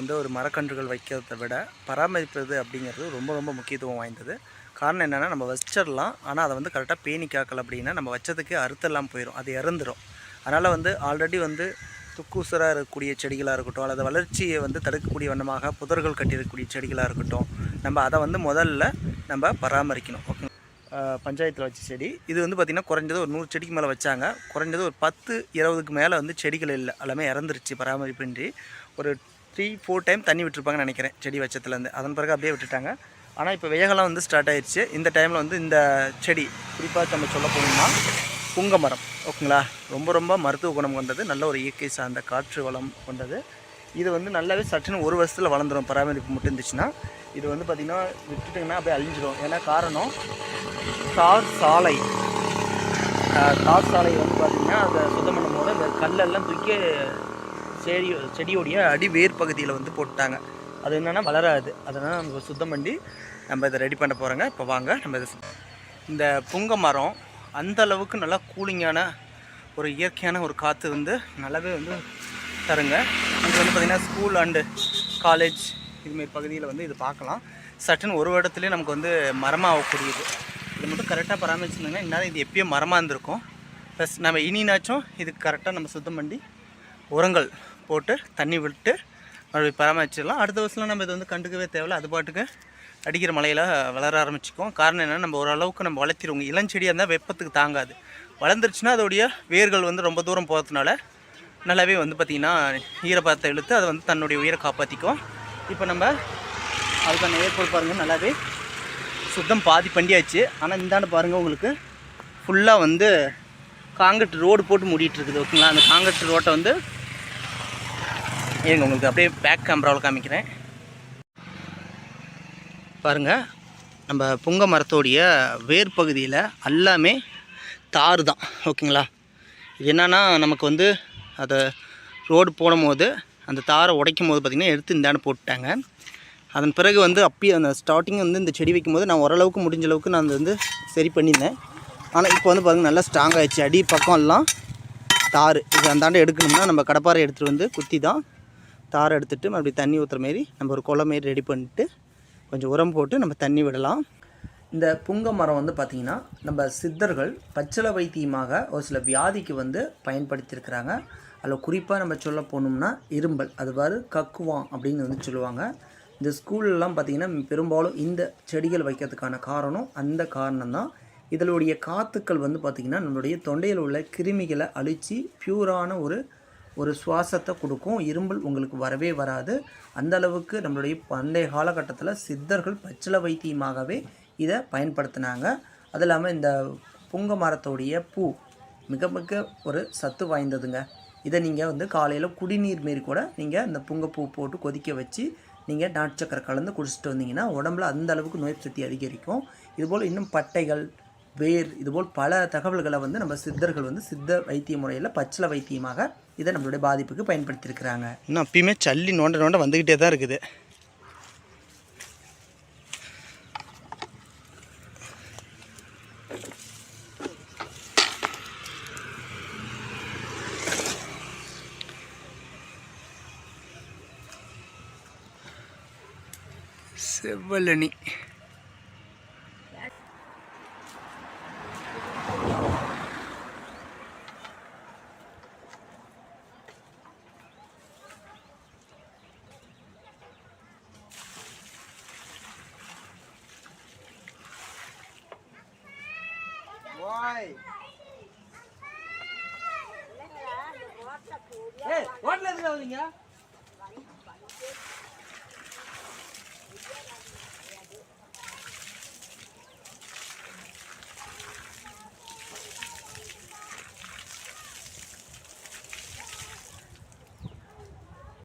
வந்து ஒரு மரக்கன்றுகள் வைக்கிறத விட பராமரிப்பது அப்படிங்கிறது ரொம்ப ரொம்ப முக்கியத்துவம் வாய்ந்தது. காரணம் என்னென்னா நம்ம வச்சிடலாம். ஆனால் அதை வந்து கரெக்டாக பேணி காக்கல அப்படின்னா நம்ம வச்சதுக்கு அறுத்தெல்லாம் போயிடும் அது இறந்துடும் அதனால் வந்து ஆல்ரெடி வந்து துக்கூசராக இருக்கக்கூடிய செடிகளாக இருக்கட்டும் அல்லது வளர்ச்சியை வந்து தடுக்கக்கூடிய வண்ணமாக புதர்கள் கட்டியிருக்கக்கூடிய செடிகளாக இருக்கட்டும் நம்ம அதை வந்து முதல்ல நம்ம பராமரிக்கணும். ஓகே. பஞ்சாயத்தில் வச்ச செடி. இது வந்து பார்த்திங்கன்னா குறைஞ்சது ஒரு நூறு செடிக்கு மேலே வச்சாங்க. குறைஞ்சது ஒரு பத்து இருபதுக்கு மேலே வந்து செடிகள் இல்லை. எல்லாமே இறந்துருச்சு பராமரிப்பின்றி. ஒரு த்ரீ ஃபோர் டைம் தண்ணி விட்டுருப்பாங்கன்னு நினைக்கிறேன். செடி வச்சத்துலேருந்து அதன் பிறகு அப்படியே விட்டுட்டாங்க. ஆனால் இப்போ வெயகலாம் வந்து ஸ்டார்ட் ஆயிடுச்சு இந்த டைமில் வந்து இந்த செடி குறிப்பாக நம்ம சொல்ல போனோம்னா புங்க மரம் ஓகேங்களா? ரொம்ப ரொம்ப மருத்துவ குணம் கொண்டது நல்ல ஒரு இயற்கை சார்ந்த காற்று வளம் கொண்டது. இது வந்து நல்லாவே சட்டுன்னு ஒரு வருஷத்தில் வளர்ந்துடும் பராமரிப்பு மட்டும் இருந்துச்சுன்னா இது வந்து பார்த்திங்கன்னா விட்டுட்டிங்கன்னா அப்படியே அழிஞ்சிடும் ஏன்னா காரணம் தார் சாலை. தார் சாலை வந்து பார்த்திங்கன்னா அதை சுத்தம் பண்ணும்போது அந்த கல்லெல்லாம் தூக்கி செடி செடியோடைய அடி வேர் பகுதியில் வந்து போட்டாங்க. அது என்னென்னா வளராது. அதனால் நம்ம சுத்தம் பண்ணி நம்ம இதை ரெடி பண்ண போகிறோங்க இப்போ வாங்க நம்ம இதை சுத்தம் இந்த புங்க மரம் அந்த அளவுக்கு நல்லா கூலிங்கான ஒரு இயற்கையான ஒரு காற்று வந்து நல்லாவே வந்து தருங்க. இது வந்து பார்த்திங்கன்னா ஸ்கூல் அண்டு காலேஜ் இதுமாரி பகுதியில் வந்து இது பார்க்கலாம். சட்டுன்னு ஒரு இடத்துலேயே நமக்கு வந்து மரமாக ஆகக்கூடியது. இது மட்டும் கரெக்டாக பராமரிச்சிருந்தாங்கன்னா இந்நேரம் இது எப்பயும் மரமாக இருந்திருக்கும். ப்ளஸ் நம்ம இனினாச்சும் இதுக்கு கரெக்டாக நம்ம சுத்தம் பண்ணி உரங்கள் போட்டு தண்ணி விட்டு மறுபடியும் பராமரிச்சிடலாம். அடுத்த வருஷம்லாம் நம்ம இது வந்து கண்டுக்கவே தேவையில்ல. அது பாட்டுக்கு அடிக்கிற மலையில் வளர ஆரம்பிச்சிக்கும். காரணம் என்னென்னா நம்ம ஓரளவுக்கு நம்ம வளர்த்திடுவோங்க இளஞ்செடியாக இருந்தால் வெப்பத்துக்கு தாங்காது. வளர்ந்துருச்சுன்னா அதோடைய வேர்கள் வந்து ரொம்ப தூரம் போகிறதுனால நல்லாவே வந்து பார்த்திங்கன்னா ஈரப்பதத்தை இழுத்து அதை வந்து தன்னுடைய உயிரை காப்பாற்றிக்கும் இப்போ நம்ம அதுக்கான ஏற்பாடு பாருங்கள் நல்லாவே சுத்தம் பாதி பண்ணியாச்சு. ஆனால் இந்தாண்டு பாருங்கள் உங்களுக்கு ஃபுல்லாக வந்து காங்கிரீட் ரோடு போட்டு மூடிட்டு இருக்குது. ஓகேங்களா? அந்த காங்கிரீட் ரோட்டை வந்து ஏங்க உங்களுக்கு அப்படியே பேக் கேமராவில் காமிக்கிறேன். பாருங்கள் நம்ம புங்க மரத்தோடைய வேர் பகுதியில் எல்லாமே தார் தான் ஓகேங்களா? இது என்னன்னா நமக்கு வந்து அதை ரோடு போடும்போது அந்த தாரை உடைக்கும் போது பார்த்திங்கன்னா எடுத்து இந்தாண்டு போட்டுட்டாங்க. அதன் பிறகு வந்து அப்பயே அந்த ஸ்டார்டிங் வந்து இந்த செடி வைக்கும்போது நான் ஓரளவுக்கு முடிஞ்ச அளவுக்கு நான் வந்து சரி பண்ணியிருந்தேன். ஆனால் இப்போ வந்து பாருங்கள் நல்லா ஸ்ட்ராங் ஆகிடுச்சு அடி பக்கம் எல்லாம் தார். இது அந்தாண்டு எடுக்கணும்னா நம்ம கடப்பாரை எடுத்துகிட்டு வந்து குத்தி தான் தார் எடுத்துகிட்டு மறுபடியும் தண்ணி ஊற்றுற மாரி நம்ம ஒரு குளம் மாரி ரெடி பண்ணிட்டு கொஞ்சம் உரம் போட்டு நம்ம தண்ணி விடலாம். இந்த புங்க மரம் வந்து பார்த்திங்கன்னா நம்ம சித்தர்கள் பச்சளை வைத்தியமாக ஒரு சில வியாதிக்கு வந்து பயன்படுத்தியிருக்கிறாங்க. அதில் குறிப்பாக நம்ம சொல்ல போனோம்னா இரும்பல் அதுவாறு கக்குவான் அப்படின்னு வந்து சொல்லுவாங்க. இந்த ஸ்கூல்லலாம் பார்த்திங்கன்னா பெரும்பாலும் இந்த செடிகள் வைக்கிறதுக்கான காரணம் அந்த காரணம் தான் இதனுடைய காத்துக்கள் வந்து பார்த்திங்கன்னா நம்மளுடைய தொண்டையில் உள்ள கிருமிகளை அழித்து பியூரான ஒரு ஒரு சுவாசத்தை கொடுக்கும். இரும்பல் உங்களுக்கு வரவே வராது. அந்த அளவுக்கு நம்மளுடைய பண்டைய காலகட்டத்தில் சித்தர்கள் பச்சில வைத்தியமாகவே இதை பயன்படுத்தினாங்க. அது இல்லாமல் இந்த புங்க மரத்தோடைய பூ மிக மிக ஒரு சத்து வாய்ந்ததுங்க. இதை நீங்கள் வந்து காலையில் குடிநீர் மாரி கூட நீங்கள் இந்த புங்கப்பூ போட்டு கொதிக்க வச்சு நீங்கள் நாட்டு சக்கரை கலந்து குடிச்சிட்டு வந்தீங்கன்னா உடம்புல அந்த அளவுக்கு நோய் சக்தி அதிகரிக்கும். இதுபோல் இன்னும் பட்டைகள் வேர் இதுபோல் பல தகவல்களை வந்து நம்ம சித்தர்கள் வந்து சித்த வைத்திய முறையில் பச்சில வைத்தியமாக இதை நம்மளுடைய பாதிப்புக்கு பயன்படுத்தியிருக்கிறாங்க. இன்னும் அப்பயுமே சல்லி நோண்ட நோண்ட வந்துக்கிட்டே தான் இருக்குது. செவ்வலனி ஹோட்டல் எதுக்கு வந்தீங்க